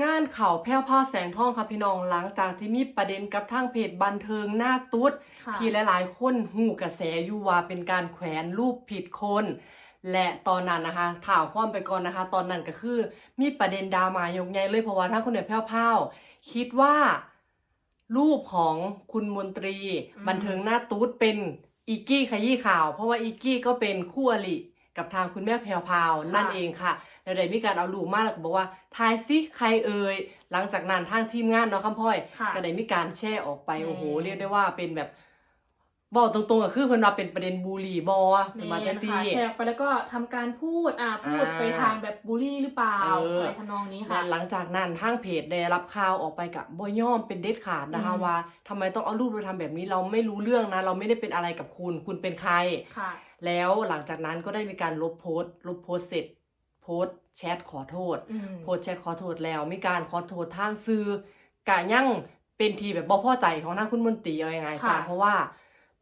งานข่าวแพร่วพราวแสงทองค่ะพี่น้องหลังจากที่มีประเด็นกับทางเพจบันเทิงหน้าตุ๊ดค่ะที่หลายๆ คนหูกระแสอยู่ว่าเป็นการแขวนรูปผิดคน และตอนนั้นนะคะข่าวความไปก่อนนะคะ ตอนนั้นก็คือ มีประเด็นดราม่ายกใหญ่เลยเพราะว่าทางคนเหนือแพร่วพราวคิดว่า รูปของคุณมนตรีอืมบันเทิงหน้าตุ๊ดเป็นอีกกี้ขยี้ข่าว เพราะว่าอีกกี้ก็เป็นคู่อริกับทางคุณแม่แพรวพราวนั่นเองค่ะ แล้วได้มีการเอารูปมาแล้วก็บอกว่าทายซิใครเอ่ยหลังจากนั้นทางทีมงานเนาะคำพ่อยค่ะก็ได้มีการแชร์ออกไปแม่โอ้โหเรียกได้ว่าเป็นแบบบอกตรงๆก็คือเพิ่นว่าเป็นประเด็นบูลลี่บอเมเป็นมาแต่นซีค่ะแชร์ออกไปแล้วก็ทำการพูดอ่าพูดอ่าไปทางแบบบูลลี่หรือเปล่าเอออ อะไรทำนองนี้ค่ะ และหลังจากนั้นทางเพจได้รับข่าวออกไปกับบ่ย่อมเป็นเด็ดขาดนะคะอืม ว่าทำไมต้องเอารูปมาทำแบบนี้เราไม่รู้เรื่องนะ เราไม่ได้เป็นอะไรกับคุณ คุณเป็นใคร ค่ะ แล้วหลังจากนั้นก็ได้มีการลบโพสต์ ลบโพสต์เสร็จ โพสต์แชทขอโทษอืมโพสต์แชทขอโทษแล้ว มีการขอโทษทางซื้อกะยั่งเป็นทีแบบบ่พอใจของทางคุณมนตรีเอายังไงซะค่ะเพราะว่า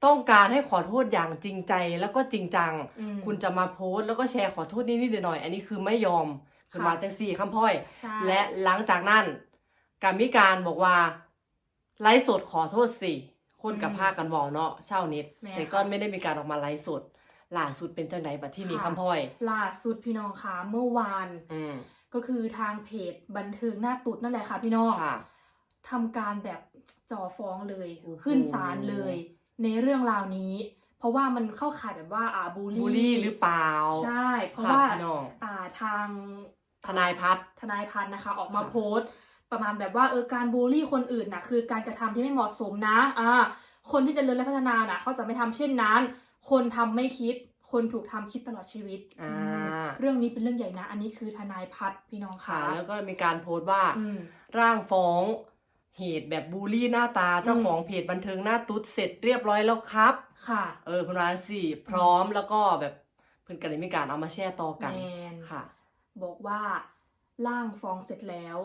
ต้องการให้ขอโทษอย่างจริงใจแล้วก็จริงจังอืมคุณจะมาโพสต์แล้วก็แชร์ขอโทษนิดๆหน่อยๆอันนี้คือไม่ยอมคุณค่ะมาแต่สี่คำพ่อยใช่และหลังจากนั้นการมีการบอกว่าไลฟ์สดขอโทษสิคนกับอืมพากันบอกเนาะเช่านิดแม่แต่ก็ค่ะไม่ได้มีการออกมาไลฟ์สด ล่าสุดเป็นจังไดบัดที่นี่ค่ะคำพ่อย ล่าสุดพี่น้องคะเมื่อวานอืมก็คือทางเพจบันเทิงหน้าตุดนั่นแหละค่ะพี่น้องค่ะทำการแบบจ่อฟ้องเลยโอ้โหขึ้นศาลเลย ในเรื่องราวนี้ เพราะว่ามันเข้าข่ายแบบว่าอ่าบูลลี่บูลลี่หรือเปล่า ใช่ เพราะค่ะว่าพี่น้องอ่าทางทนายพัฒน์ทนายพัฒน์นะคะ ออกมาค่ะโพสต์ ประมาณแบบว่าเออการบูลลี่คนอื่นน่ะคือการกระทำที่ไม่เหมาะสมนะอ่าคนที่จะเริญและพัฒนาน่ะเขาจะไม่ทำเช่นนั้น คนทำไม่คิด คนถูกทำคิดตลอดชีวิตอ่าอืมเรื่องนี้เป็นเรื่องใหญ่นะ อันนี้คือทนายพัฒน์พี่น้องค่ะค่ะ แล้วก็มีการโพสต์ว่าอืมร่างฟ้องเหตุแบบบูลลี่หน้าตาเจ้าอืมของเพจบันเทิงหน้าตุ๊ดเสร็จเรียบร้อยแล้วครับ ค่ะ เออคุณร้านสี่พร้อมแล้วก็แบบเพื่อนกันเลยมีการเอามาแชร์ต่อกันแมนค่ะ บอกว่าร่างฟ้องเสร็จแล้ว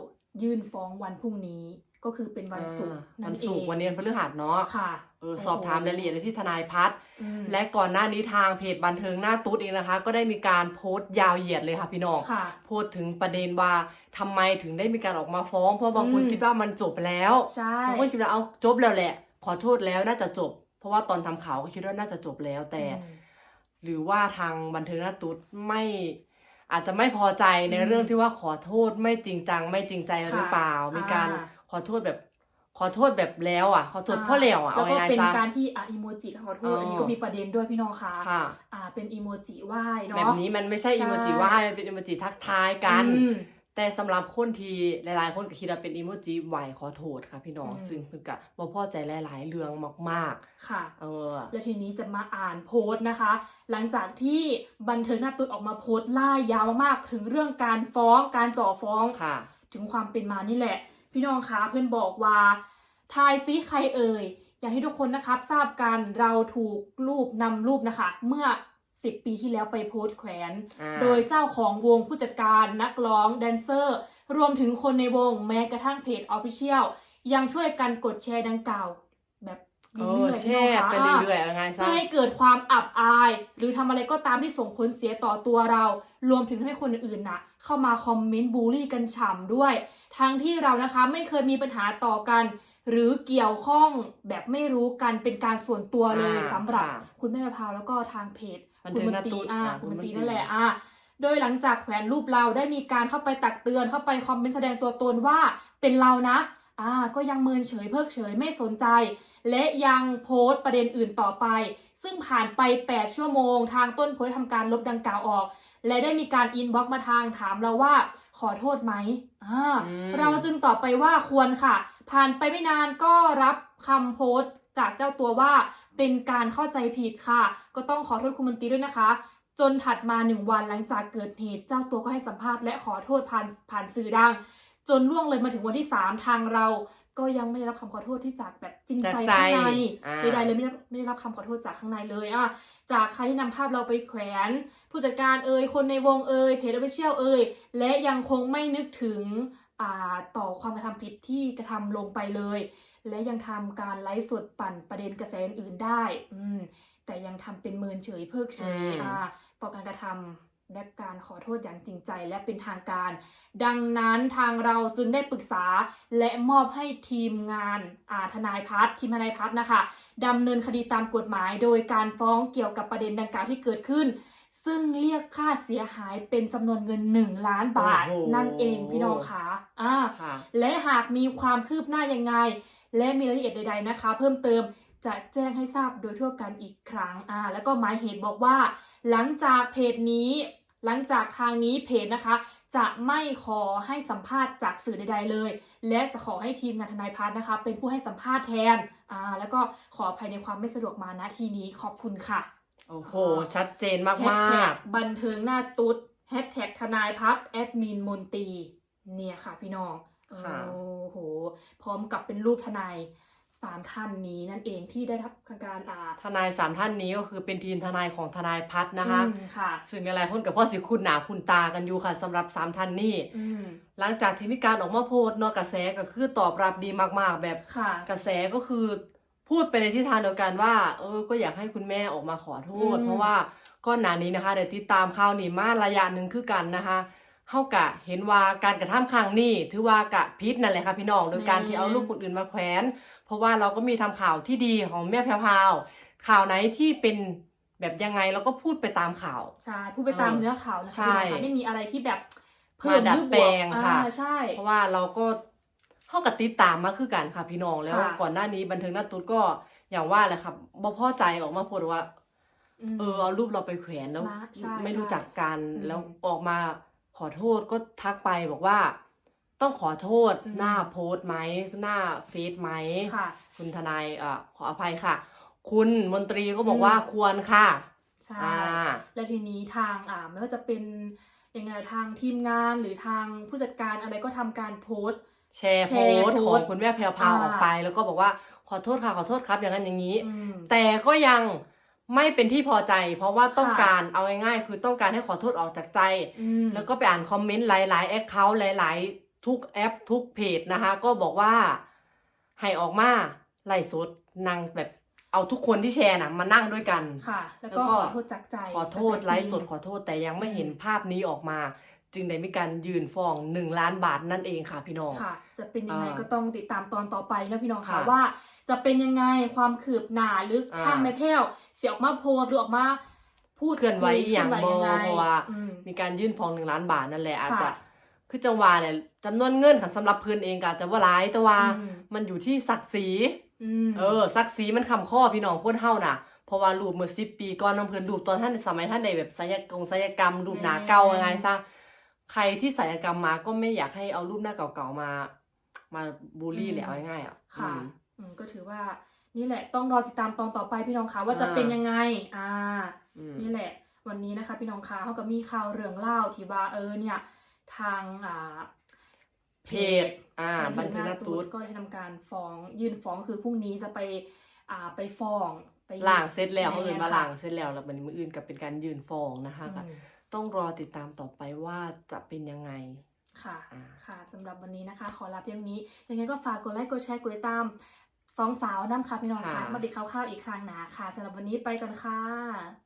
ยื่นฟ้องวันพรุ่งนี้ ก็คือเป็นวันศุกร์วันั่นนเอศุกงร์วันนี้วันพฤหัสเนาะค่ะ เออสอบถามรายละเอียดได้ที่ทนายพัฒน์อืมและก่อนหน้านี้ทางเพจบันเทิงหน้าตุ๊ดเองนะคะ ก็ได้มีการโพสต์ยาวเหยียดเลยค่ะพี่น้อง ค่ะ พูดถึงประเด็นว่าทำไมถึงได้มีการออกมาฟ้อง เพราะบางคนอืม คิดว่ามันจบแล้วใช่บางคนคิดว่าเอาจบแล้วแหละ ขอโทษแล้วน่าจะจบ เพราะว่าตอนทำข่าวก็คิดว่าน่าจะจบแล้วแต่ อืม หรือว่าทางบันเทิงหน้าตุ๊ดไม่อาจจะไม่พอใจในอืมเรื่องที่ว่าขอโทษไม่จริงจัง ไม่จริงใจหรือเปล่า ค่ะมีการอ่า ขอโทษแบบ ขอโทษแบบแล้วอะ ขอโทษพ่อแล้วอะแล้เอาวก็ง่ายเป็นๆซะการที่อะอีโมจิขอโทษอ๋ออัอันนี้ก็มีประเด็นด้วยพี่น้องคะค่ะอ่า เป็นอีโมจิไหว้เนาะแบบนี้มันไม่ใช่ใช่อีโมจิว่ามันเป็นอีโมจิทักทายกันอืมแต่สำหรับคนที่หลาย ๆ คนก็คิดว่าเป็นอีโมจิไหวขอโทษค่ะพี่น้องอืมซึ่งเพิ่นก็บ่พอใจหลาย ๆ เรื่องมากค่ะๆเออ แล้วทีนี้จะมาอ่านโพสต์นะคะ หลังจากที่บันเทิงหน้าตุ๊ดออกมาโพสต์ล่ายยาวมากๆถึงเรื่องการฟ้องการจ่อฟ้องค่ะ ถึงความเป็นมานี่แหละ พี่น้องคะเพื่อนบอกว่าทายซิใครเอ่ย อย่างที่ทุกคนนะครับทราบกันเราถูกรูปนำรูปนะคะ เมื่อ 10 ปีที่แล้วไปโพสต์แขวนอ่าโดยเจ้าของวงผู้จัดการนักร้องแดนเซอร์ รวมถึงคนในวงแม้กระทั่งเพจออฟฟิเชียลยังช่วยกันกดแชร์ดังกล่าวแบบ เอเรื่ออยๆแชพี่น้องร์คะไปเรื่อยๆยังไงซะเพื่อให้เกิดความอับอาย หรือทำอะไรก็ตามที่ส่งผลเสียต่อตัวเรา รวมถึงให้คนอื่นๆน่ะ เข้ามาคอมเมนต์บูลลี่กันฉ่ำด้วย ทั้งที่เรานะคะไม่เคยมีปัญหาต่อกัน หรือเกี่ยวข้องแบบไม่รู้กันเป็นการส่วนตัวเลยอ่าสำหรับค่ะคุณแม่มะพร้าวแล้วก็ทางเพจบันคุณเทิงมนหน้าตรีตุ๊ดอ่าอ่าคุณมนตรีคุณมนตรีนั่นแหละอ่าโดยหลังจากแขวนรูปเราได้มีการเข้าไปตักเตือนเข้าไปคอมเมนต์แสดงตัวตนว่าเป็นเรานะ อ่าก็ยังเมินเฉยเพิกเฉยไม่สนใจ และยังโพสต์ประเด็นอื่นต่อไป ซึ่งผ่านไป 8 ชั่วโมง ทางต้นโพสต์ทำการลบดังกล่าวออก และได้มีการอินบ็อกซ์มาทางถามเราว่าขอโทษไหมอ่าอืมเราจึงตอบไปว่าควรค่ะ ผ่านไปไม่นานก็รับคำโพสต์จากเจ้าตัวว่าเป็นการเข้าใจผิดค่ะ ก็ต้องขอโทษคุณมนตรีด้วยนะคะ จนถัดมาหนึ่งวันหลังจากเกิดเหตุ เจ้าตัวก็ให้สัมภาษณ์และขอโทษผ่านผ่านสื่อดัง จนล่วงเลยมาถึงวันที่3ทางเราก็ยังไม่ได้รับคำขอโทษที่จากแบบจริงใจจากใจข้างในอ่าใดๆเลยไม่ได้ไม่ได้รับคำขอโทษจากข้างในเลยอะจากใครที่นำภาพเราไปแขวน ผู้จัดการเอ่ยคนในวงเอ่ยเพจออฟฟิเชียลเอ่ยและยังคงไม่นึกถึงอ่าต่อความกระทำผิดที่กระทำลงไปเลย และยังทำการไลฟ์สดปั่นประเด็นกระแสอื่นๆได้ อืมแต่ยังทำเป็นเมินเฉยเพิกเฉยอืมอ่าต่อการกระท และการขอโทษอย่างจริงใจและเป็นทางการ ดังนั้นทางเราจึงได้ปรึกษาและมอบให้ทีมงานอาทนายพัฒน์ทีมทนายพัฒน์นะคะดำเนินคดีตามกฎหมาย โดยการฟ้องเกี่ยวกับประเด็นดังกล่าวที่เกิดขึ้น ซึ่งเรียกค่าเสียหายเป็นจำนวนเงิน 1 ล้านบาทโอ้โหนั่นเองพี่น้องคะอ่าค่ะและหากมีความคืบหน้ายังไง และมีรายละเอียดใด ๆนะคะ เพิ่มเติม จะแจ้งให้ทราบโดยทั่วกันอีกครั้งอ่าแล้วก็หมายเหตุบอกว่า หลังจากเพจนี้ หลังจากทางนี้เพจนะคะ จะไม่ขอให้สัมภาษณ์จากสื่อใด ๆเลย และจะขอให้ทีมงานทนายพัฒน์นะคะ เป็นผู้ให้สัมภาษณ์แทนอ่าแล้วก็ขออภัยในความไม่สะดวกมาณทีนี้ขอบคุณค่ะโอ้โห ชัดเจนมากแฮชแท็มากบันเทิงหน้าตุ๊ดแฮชแท็กทนายพัฒน์แอดมินมนตรีเนี่ยค่ะพี่น้องค่ะโอ้โห พร้อมกับเป็นรูปทนาย สามท่านนี้นั่นเองที่ได้รับการอ่าทนายสามท่านนี้ก็คือเป็นทีมทนายของทนายพัฒน์นะคะอืมค่ะซึ่งหลายๆคนกับพ่อสิคุณหนาคุณตากันอยู่ค่ะสำหรับสามท่านนี้อืมหลังจากที่มีการออกมาโพสต์เนาะกระแสก็คือตอบรับดีมากๆ แบบค่ะกระแสก็คือพูดไปในทิศทางเดียวกันว่า เออ ก็อยากให้คุณแม่ออกมาขอโทษอืมเพราะว่าก้อนหนานี้นะคะเดี๋ยวติดตามข่าวนี้มาระยะหนึ่งคือกันนะคะ เฮากะเห็นว่าการกระทำครั้งนี้ถือว่ากะพิษนั่นแหละค่ะพี่น้อง โดยการที่เอารูปคนอื่นมาแขวน เพราะว่าเราก็มีทำข่าวที่ดีของแม่แพรวพราวข่าวไหนที่เป็นแบบยังไงเราก็พูดไปตามข่าว ใช่ พูดไปตามเออเนื้อข่าวนะใช่คะพี่น้องคะไม่มีอะไรที่แบบเพิ่มาดัดหรือบวกแปลงค่ะอ่าใช่ เพราะว่าเราก็เข้ากับติดตามมาคือกันค่ะพี่น้องแล้วค่ะก่อนหน้านี้บันเทิงหน้าตุ๊ดก็อย่างว่าแหละค่ะบ่พอใจออกมาโพสต์ว่ามเออเอารูปเราไปแขวนแล้วมาใช่ไม่รู้ใช่จักกันอืมแล้วออกมา ขอโทษก็ทักไปบอกว่า ต้องขอโทษอืม หน้าโพสต์ไหมหน้าเฟซไหม ค่ะ คุณทนายเอ่อขออภัยค่ะ คุณมนตรีก็บอกอืมว่าควรค่ะใช่ อ่า แล้วทีนี้ทางอ่าไม่ว่าจะเป็นยังไงทางทีมงานหรือทางผู้จัดการอะไรก็ทำการโพสต์ แชร์แชโพร์สต์โพขสอต์งคุณแม่แพรวพราวอ่า ออกไป แล้วก็บอกว่าขอโทษค่ะขอโทษครับอย่างนั้นอย่างนี้ อืม แต่ก็ยัง ไม่เป็นที่พอใจ เพราะว่าต้องค่ะการเอาง่ายๆคือต้องการให้ขอโทษออกจากใจอืมแล้วก็ไปอ่านคอมเมนต์หลายๆแอคเคาท์หลาย ๆ ทุกแอปทุกเพจนะคะ ก็บอกว่าให้ออกมาไล่สดนั่งแบบเอาทุกคนที่แชร์น่ะมานั่งด้วยกันค่ะ แล้วแล้วก็ก็ขอโทษจากใจขอโทษจากใจไลฟ์สดจริงขอโทษแต่ยังไม่เห็นอืมภาพนี้ออกมา จึงได้มีการยืนฟ้องหนึ่งล้านบาทนั่นเองค่ะพี่น้อง ค่ะ จะเป็นยังไงอ่าก็ต้องติดตามตอนต่อไปนะพี่น้องค่ะค่ะว่า จะเป็นยังไงความคืบหน้าหรืออาทางแม่แพ้วเสียออกมาโพสต์หรือออกมาพูดเคลื่อนไหวคุอย่างเคลื่นไหวบอยังไงเพราะว่า อืม มีการยื่นฟ้องหนึ่งล้านบาทนั่นแหละอาจจะค่ะคือจังหวะแหละจำนวนเงินค่ะสำหรับเพื่อนเองก็อาจจะว่าร้ายแต่ว่าอืม มันอยู่ที่ศักดิ์ศรีอืมเออศักดิ์ศรีมันคำข้อพี่น้องโคตรเท่าน่ะเพราะว่ารูปเมื่อสิบปีก่อนน้ำเพื่อนรูปตอนท่านสมัยท่านในแบบศัลยกรรมศัลยกรรมรูปหนาเก่ายังไงซะ ใครที่ศัลยกรรมมาก็ไม่อยากให้เอารูปหน้าเก่าๆมา มาบูลลี่แหละเอาง่ายๆอะค่ะ อืม อืมก็ถือว่านี่แหละต้องรอติดตามตอนต่อไปพี่น้องคะว่าจะอ่า เป็นยังไง อ่า อืม นี่แหละ วันนี้นะคะ พี่น้องคะเขาก็มีข่าวเรื่องเล่าที่ว่าเออเนี่ย ทางอ่าเพจอ่า บันเทิงหน้าตูดก็ได้ทำการฟ้องยื่นฟ้องคือพรุ่งนี้จะไป อ่าไปฟ้องไปล่างเสร็จแล้วเขาเอื่นมาค่ะล่างเสร็จแล้วแล้วมันมืออื่นกับเป็นการยืนฟ้องนะคะอืม ต้องรอติดตามต่อไปว่าจะเป็นยังไงค่ะอ่าค่ะสำหรับวันนี้นะคะ ขอลาเพียงนี้ ยังไงก็ฝากกดไลค์กดแชร์กดติดตามสองสาวน้ำค่ะพี่น้องค่ะค่ะมาบิดคร่าวๆอีกครั้งนะค่ะสำหรับวันนี้ไปก่อนค่ะ